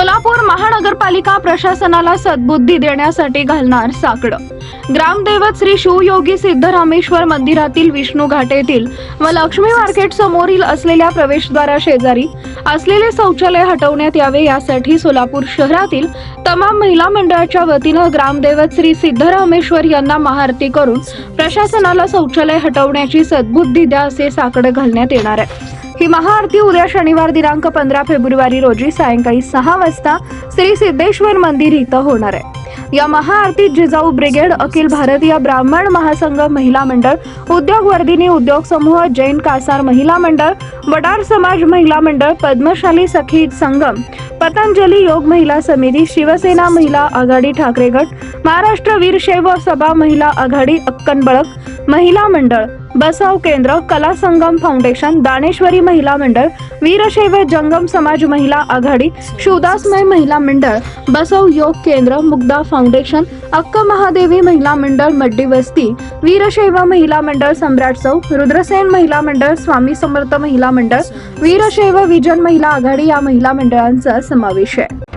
सोलापूर महानगरपालिका प्रशासनाला सद्बुद्धी देण्यासाठी घालणार साकडं. ग्रामदैवत श्री शिवयोगी सिद्धरामेश्वर मंदिरातील विष्णू घाटेतील व लक्ष्मी मार्केट समोरील असलेल्या प्रवेशद्वारा शेजारी असलेले शौचालय हटवण्यात यावे यासाठी सोलापूर शहरातील तमाम महिला मंडळाच्या वतीनं ग्रामदैवत श्री सिद्धरामेश्वर यांना महाआरती करून प्रशासनाला शौचालय हटवण्याची सद्बुद्धी द्या असे साकडं घालण्यात येणार आहे. ही महाआरती उद्या शनिवार दिनांक पंधरा फेब्रुवारी रोजी सायंकाळी सहा वाजता श्री सिद्धेश्वर मंदिर इथं होणार आहे. या महाआरतीत जिजाऊ ब्रिगेड अखिल भारतीय ब्राह्मण महासंघ महिला मंडळ उद्योग वर्धिनी उद्योग समूह जैन कासार महिला मंडळ वडार समाज महिला मंडळ पद्मशाली सखी संगम पतंजली योग महिला समिती शिवसेना महिला आघाडी ठाकरे गट महाराष्ट्र वीरशैव सभा महिला आघाडी अक्कनबळक महिला मंडळ बसाव केंद्र कला संगम फाउंडेशन दानेश्वरी महिला मंडळ वीरशैव जंगम समाज महिला आघाडी शिवदासमय महिला मंडळ बसव योग केंद्र मुग्धा फाउंडेशन अक्क महादेवी महिला मंडळ मड्डी वस्ती वीरशैव महिला मंडळ सम्राट चौक रुद्रसेन महिला मंडळ स्वामी समर्थ महिला मंडळ वीरशैव विजन महिला आघाडी या महिला मंडळांचा समावेश आहे.